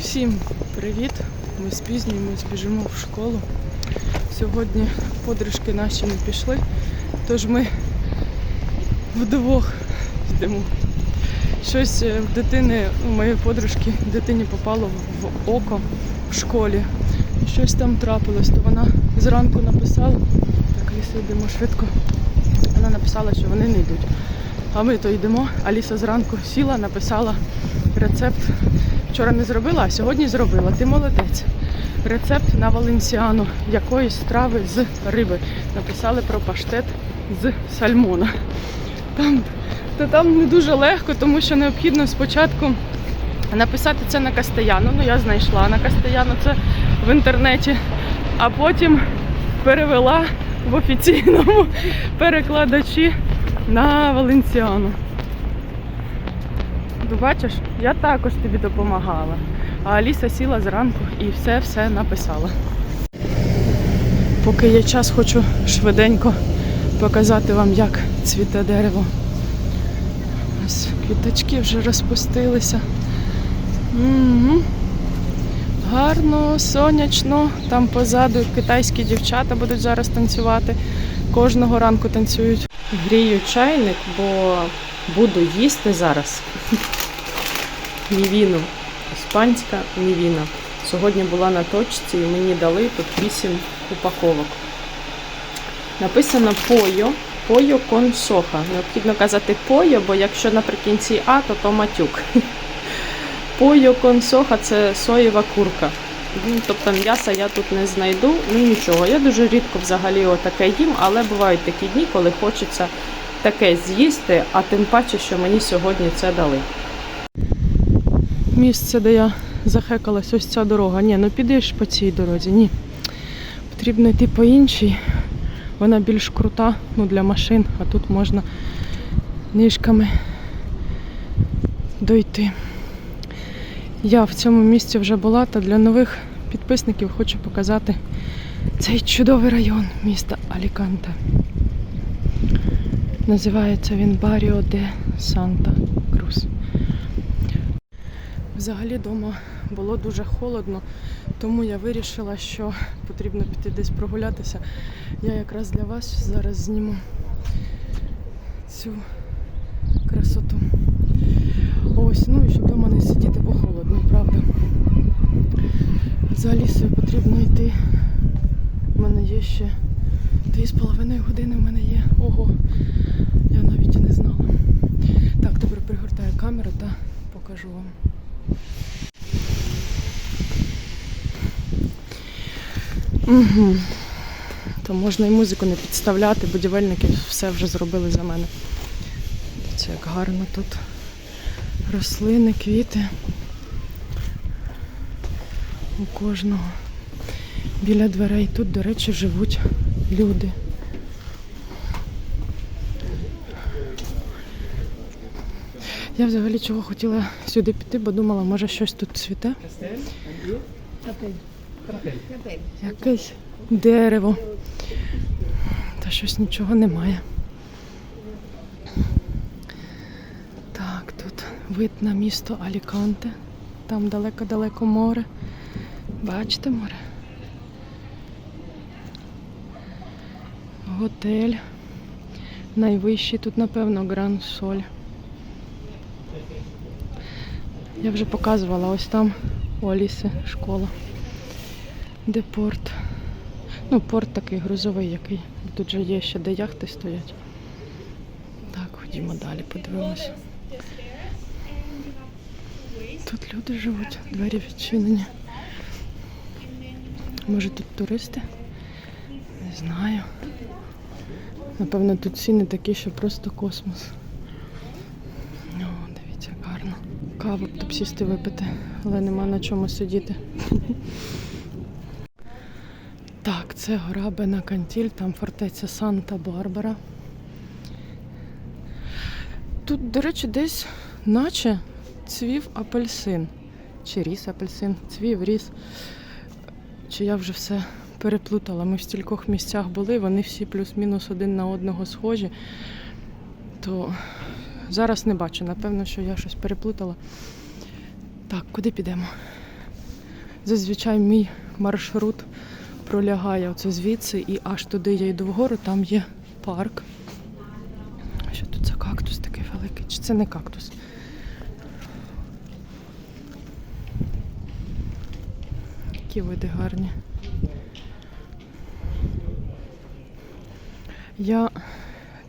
Всім привіт! Ми спізнюємось, біжимо в школу. Сьогодні подружки наші не пішли, тож ми вдвох йдемо. Щось е, в дитини, у моєї подружки, дитині попало в- око в школі. Щось там трапилось, то вона зранку написала, так, Ліса, йдемо швидко. Вона написала, що вони не йдуть. А ми то йдемо. Аліса зранку сіла, написала рецепт. Вчора не зробила, а сьогодні зробила. Ти молодець. Рецепт на валенсіану якоїсь страви з риби. Написали про паштет з сальмона. Там, та там не дуже легко, тому що необхідно спочатку написати це на кастеяну. Ну, я знайшла на кастеяну це в інтернеті, а потім перевела в офіційному перекладачі на валенсіану. Ну, бачиш, я також тобі допомагала. А Аліса сіла зранку і все-все написала. Поки є час, хочу швиденько показати вам, як цвіте дерево. Ось квіточки вже розпустилися. Угу. Гарно, сонячно. Там позаду китайські дівчата будуть зараз танцювати. Кожного ранку танцюють. Грію чайник, бо буду їсти зараз. Мівіну. Іспанська мівіна. Сьогодні була на точці і мені дали тут 8 упаковок. Написано пойо, пойо кон соха. Необхідно казати пойо, бо якщо наприкінці А, то то матюк. Пойо кон соха це соєва курка. Ну, Тобто м'яса я тут не знайду, ну нічого. Я дуже рідко взагалі отаке їм, але бувають такі дні, коли хочеться таке з'їсти, а тим паче, що мені сьогодні це дали. Місце, де я захекалась, ось ця дорога. Ні, ну підеш по цій дорозі. Ні. Потрібно йти по іншій. Вона більш крута ну, для машин, а тут можна ніжками дойти. Я в цьому місці вже була, та для нових підписників хочу показати цей чудовий район міста Аліканте. Називається він Баріо де Санта. Взагалі вдома було дуже холодно, тому я вирішила, що потрібно піти десь прогулятися. Я якраз для вас зараз зніму цю красоту. Ось, ну і щоб вдома не сидіти, бо холодно, правда. За лісою потрібно йти. У мене є ще дві з половиною години в мене є. Ого, я навіть і не знала. Так, добре, пригортаю камеру та покажу вам. Угу. То можна і музику не підставляти, будівельники все вже зробили за мене. Це як гарно тут. Рослини, квіти. У кожного. Біля дверей. Тут, до речі, живуть люди. Я взагалі чого хотіла сюди піти, бо думала, може щось тут цвіте. Якесь дерево. Та щось нічого немає. Так, тут вид на місто Аліканте. Там далеко-далеко море. Бачите море? Готель. Найвищий тут, напевно, Гран Соль. Я вже показувала ось там у Аліси школа. Де порт. Ну, порт такий грузовий, який. Тут же є ще де яхти стоять. Так, ходімо далі, подивимося. Тут люди живуть, двері відчинені. Може тут туристи? Не знаю. Напевно, тут ціни такі, що просто космос. О, дивіться, як гарно. Каву б тут сісти випити, але нема на чому сидіти. Так, це гора Бенакантіль, там фортеця Санта-Барбара. Тут, до речі, десь наче цвів апельсин. Чи ріс апельсин, цвів, ріс. Чи я вже все переплутала. Ми в стількох місцях були, вони всі плюс-мінус один на одного схожі. То зараз не бачу. Напевно, що я щось переплутала. Так, куди підемо? Зазвичай мій маршрут пролягає оце звідси і аж туди я йду вгору, там є парк. Що тут за кактус такий великий? Чи це не кактус? Які види гарні. Я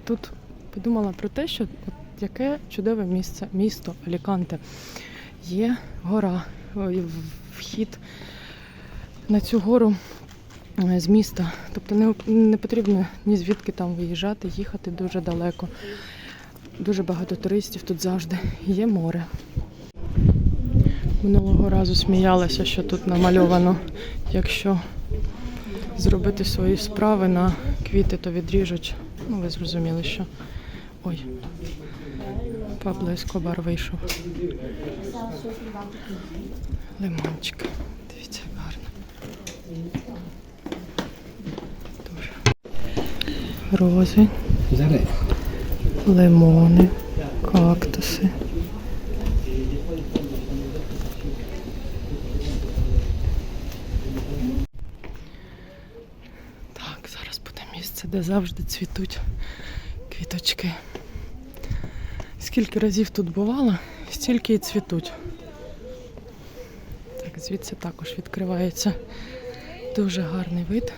тут подумала про те, що от яке чудове місце, місто Аліканте. Є гора, вхід на цю гору е, з міста. Тобто не, не потрібно ні звідки там виїжджати, їхати дуже далеко. Дуже багато туристів тут завжди. Є море. Минулого разу сміялася, що тут намальовано, якщо зробити свої справи на квіти, то відріжуть. Ну, ви зрозуміли, що. Ой. Пабло Ескобар вийшов. Лимончик. Дивіться, гарно. Дуже. Рози, лимони, кактуси. Так, зараз буде місце, де завжди цвітуть квіточки. Скільки разів тут бувала, стільки і цвітуть. Так, звідси також відкривається дуже гарний вид.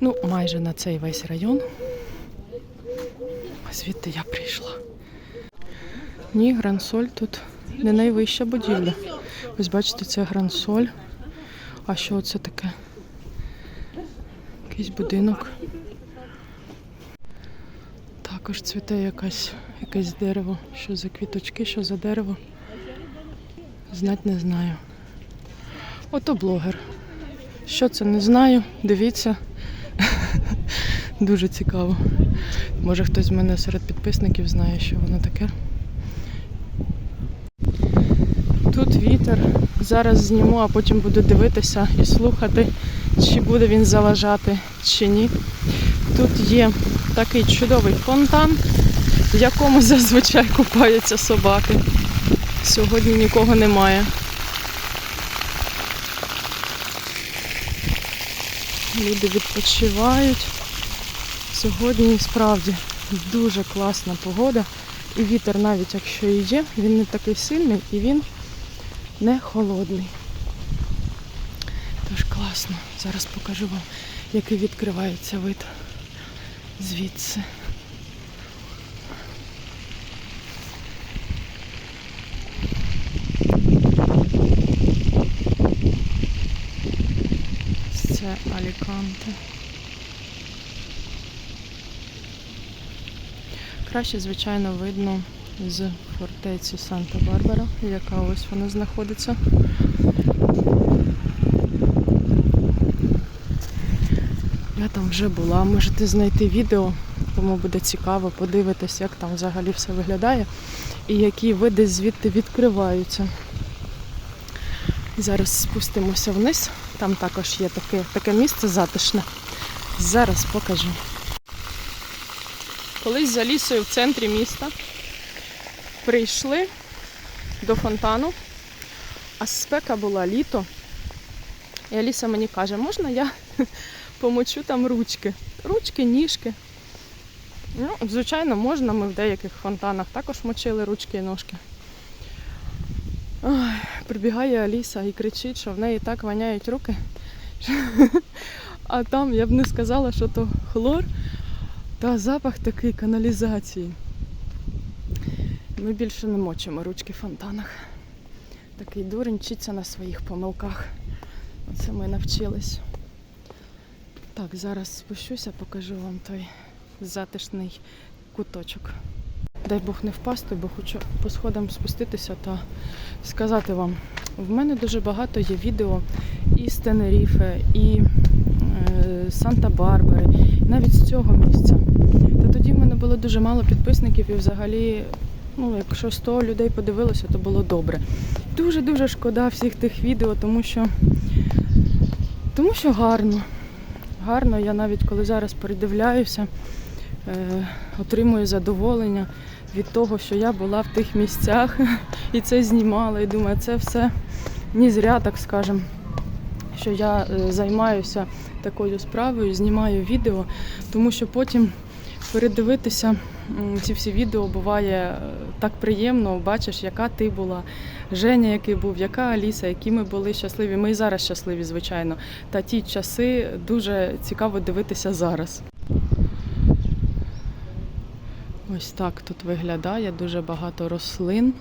Ну, майже на цей весь район. Звідти я прийшла. Ні, Грансоль тут не найвища будівля. Ось бачите, це Грансоль. А що це таке? Якийсь будинок. Також цвіте якась, якесь дерево. Що за квіточки, що за дерево. Знать не знаю. Ото блогер. Що це не знаю. Дивіться. Дуже цікаво. Може хтось з мене серед підписників знає, що воно таке. Тут вітер. Зараз зніму, а потім буду дивитися і слухати, чи буде він заважати, чи ні. Тут є такий чудовий фонтан, в якому зазвичай купаються собаки. Сьогодні нікого немає. Люди відпочивають. Сьогодні справді дуже класна погода. І вітер, навіть якщо і є, він не такий сильний і він не холодний. Тож класно. Зараз покажу вам, який відкривається вид звідси. Це Аліканте. Краще, звичайно, видно з фортеці Санта-Барбара, яка ось вона знаходиться. Я там вже була, можете знайти відео, кому буде цікаво, подивитись, як там взагалі все виглядає і які види звідти відкриваються. Зараз спустимося вниз. Там також є таке, таке місце затишне. Зараз покажу. Колись за лісою в центрі міста прийшли до фонтану, а спека була літо. І Аліса мені каже, можна я помочу там ручки? Ручки, ніжки. Ну, звичайно, можна. Ми в деяких фонтанах також мочили ручки і ножки. Ой, прибігає Аліса і кричить, що в неї так воняють руки. А там я б не сказала, що то хлор, та запах такий каналізації. Ми більше не мочимо ручки в фонтанах. Такий дурень вчиться на своїх помилках. Оце ми навчились. Так, зараз спущуся, покажу вам той затишний куточок. Дай Бог не впасти, бо хочу по сходам спуститися та сказати вам. В мене дуже багато є відео і з Тенеріфе, і е, Санта-Барбари, і навіть з цього місця. Та тоді в мене було дуже мало підписників і взагалі, ну, якщо 100 людей подивилося, то було добре. Дуже-дуже шкода всіх тих відео, тому що, тому що гарно. Гарно, я навіть коли зараз передивляюся, е, отримую задоволення від того, що я була в тих місцях і це знімала. І думаю, це все не зря, так скажем, що я е, займаюся такою справою, знімаю відео, тому що потім передивитися ці всі відео буває е, так приємно. Бачиш, яка ти була, Женя, який був, яка Аліса, які ми були щасливі. Ми і зараз щасливі, звичайно. Та ті часи дуже цікаво дивитися зараз. Ось так тут виглядає дуже багато рослин.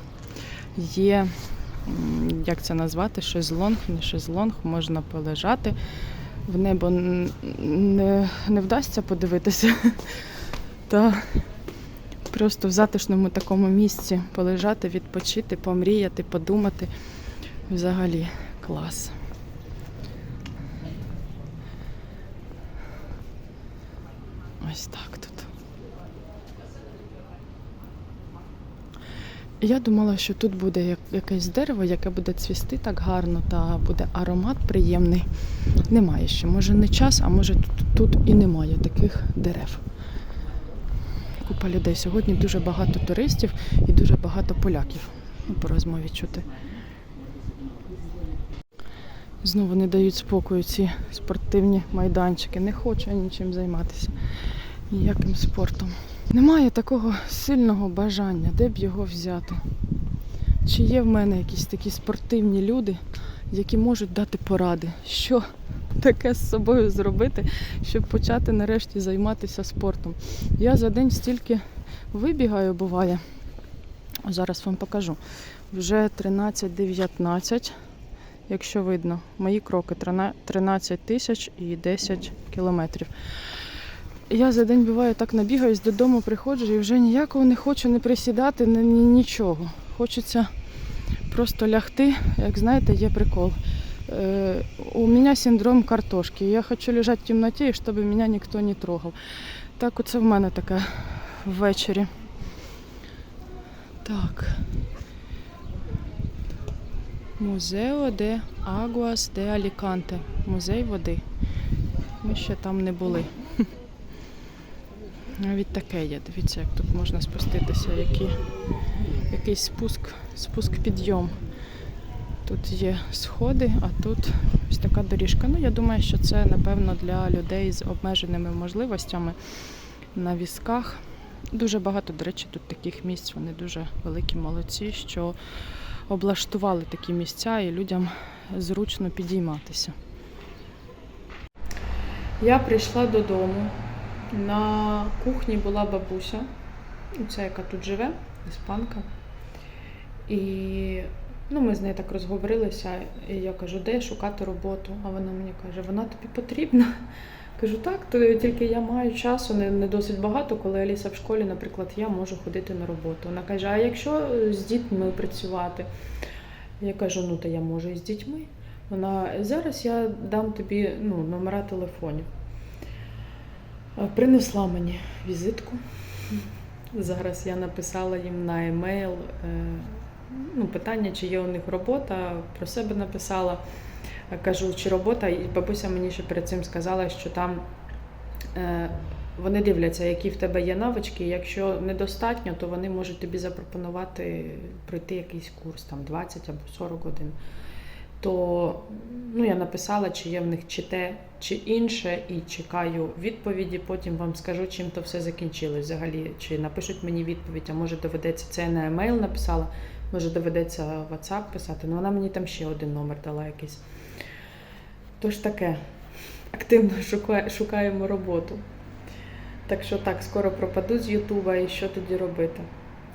Є, як це назвати, шезлонг, не шезлонг, можна полежати. В небо не, не вдасться подивитися. Та просто в затишному такому місці полежати, відпочити, помріяти, подумати. Взагалі клас. Ось так тут. Я думала, що тут буде якесь дерево, яке буде цвісти так гарно та буде аромат приємний. Немає ще. Може не час, а може тут, тут і немає таких дерев. Купа людей. Сьогодні дуже багато туристів і дуже багато поляків. Ну, По розмові чути. Знову не дають спокою ці спортивні майданчики. Не хочу нічим займатися. Ніяким спортом. Немає такого сильного бажання, де б його взяти. Чи є в мене якісь такі спортивні люди, які можуть дати поради, що таке з собою зробити, щоб почати нарешті займатися спортом. Я за день стільки вибігаю, буває. Зараз вам покажу. Вже 13-19, якщо видно, мої кроки 13 тисяч і 10 кілометрів. Я за день буває так набігаюсь, додому приходжу і вже ніякого не хочу не присідати, ні, нічого. Хочеться просто лягти, як знаєте, є прикол. Э, у меня синдром картошки. Я хочу лежать в темноте, і щоб мене ніхто не трогав. Так оце в мене таке ввечері. Так. Музео де Агуас де Аліканте. Музей води. Ми ще там не були. Навіть таке є. Дивіться, як тут можна спуститися, які, якийсь спуск, спуск підйом. Тут є сходи, а тут ось така доріжка. Ну, я думаю, що це, напевно, для людей з обмеженими можливостями на візках. Дуже багато, до речі, тут таких місць. Вони дуже великі молодці, що облаштували такі місця і людям зручно підійматися. Я прийшла додому. На кухні була бабуся, ця, яка тут живе, іспанка. І ну, ми з нею так розговорилися, і я кажу, де шукати роботу? А вона мені каже, вона тобі потрібна. Кажу, так, то тільки я маю часу, не, не досить багато, коли Аліса в школі, наприклад, я можу ходити на роботу. Вона каже, а якщо з дітьми працювати? Я кажу, ну то я можу і з дітьми. Вона зараз я дам тобі ну, номера телефонів. Принесла мені візитку. Зараз я написала їм на емейл е, ну, питання, чи є у них робота. Про себе написала. Е, Кажу, чи робота, і бабуся мені ще перед цим сказала, що там е, вони дивляться, які в тебе є навички. Якщо недостатньо, то вони можуть тобі запропонувати пройти якийсь курс, там 20 або 40 годин. То ну, я написала, чи є в них чи те, чи інше, і чекаю відповіді. Потім вам скажу, чим то все закінчилось. Взагалі, чи напишуть мені відповідь, а може доведеться це на емейл написала, може доведеться WhatsApp писати. Ну вона мені там ще один номер дала якийсь. Тож таке, активно шукаємо роботу. Так що так, скоро пропаду з Ютуба і що тоді робити?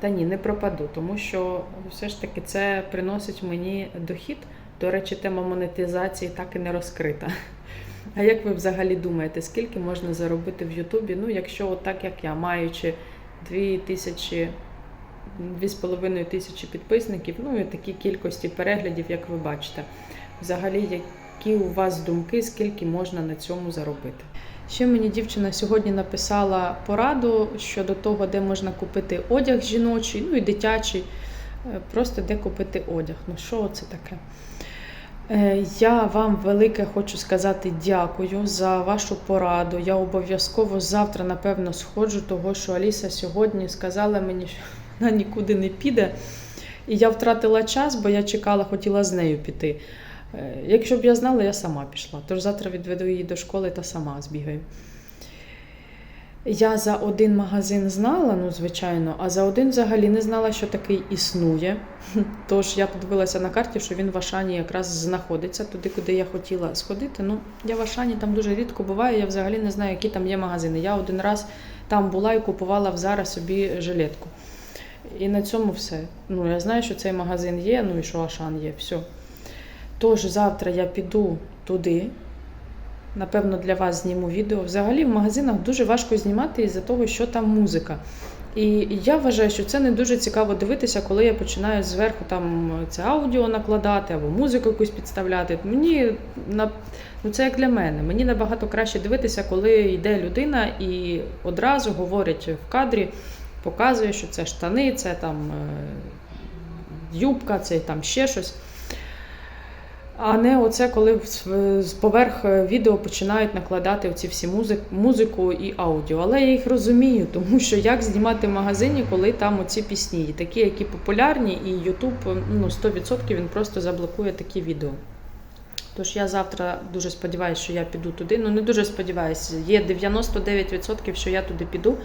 Та ні, не пропаду, тому що все ж таки це приносить мені дохід. До речі, тема монетизації так і не розкрита. А як ви взагалі думаєте, скільки можна заробити в Ютубі? Ну, якщо от так як я, маючи 2 тисячі, 2,5 тисячі підписників, ну і такі кількості переглядів, як ви бачите. Взагалі, які у вас думки, скільки можна на цьому заробити? Ще мені дівчина сьогодні написала пораду щодо того, де можна купити одяг жіночий, ну і дитячий, е, просто де купити одяг. Ну що це таке? Е, Я вам велике хочу сказати дякую за вашу пораду. Я обов'язково завтра, напевно, сходжу, того що Аліса сьогодні сказала мені, що вона нікуди не піде. І я втратила час, бо я чекала, хотіла з нею піти. Е, Якщо б я знала, я сама пішла. Тож завтра відведу її до школи та сама збігаю. Я за один магазин знала, ну звичайно, а за один взагалі не знала, що такий існує. Тож я подивилася на карті, що він в Ашані якраз знаходиться туди, куди я хотіла сходити. Ну, я в Ашані там дуже рідко буваю, я взагалі не знаю, які там є магазини. Я один раз там була і купувала в Зара собі жилетку. І на цьому все. Ну, я знаю, що цей магазин є, ну і що Ашан є, все. Тож завтра я піду туди. Напевно, для вас зніму відео. Взагалі в магазинах дуже важко знімати із-за того, що там музика. І я вважаю, що це не дуже цікаво дивитися, коли я починаю зверху там це аудіо накладати або музику якусь підставляти. Мені на ну це як для мене. Мені набагато краще дивитися, коли йде людина і одразу говорить в кадрі, показує, що це штани, це там е, юбка, це там ще щось. А не оце, коли з поверх відео починають накладати оці всі музик, музику і аудіо. Але я їх розумію, тому що як знімати в магазині, коли там оці пісні, такі, які популярні, і YouTube ну, 100% він просто заблокує такі відео. Тож я завтра дуже сподіваюся, що я піду туди. Ну не дуже сподіваюся, є 99%, що я туди піду.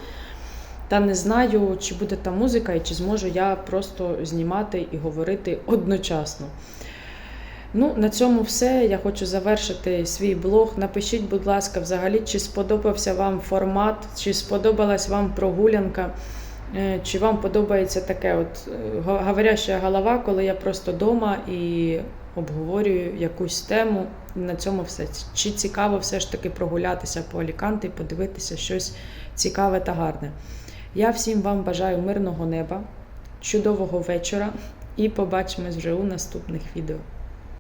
Та не знаю, чи буде там музика, і чи зможу я просто знімати і говорити одночасно. Ну, на цьому все. Я хочу завершити свій блог. Напишіть, будь ласка, взагалі, чи сподобався вам формат, чи сподобалась вам прогулянка, е, чи вам подобається таке от е, говоряща голова, коли я просто вдома і обговорюю якусь тему. На цьому все. Чи цікаво все ж таки прогулятися по Аліканти, подивитися щось цікаве та гарне. Я всім вам бажаю мирного неба, чудового вечора і побачимось вже у наступних відео.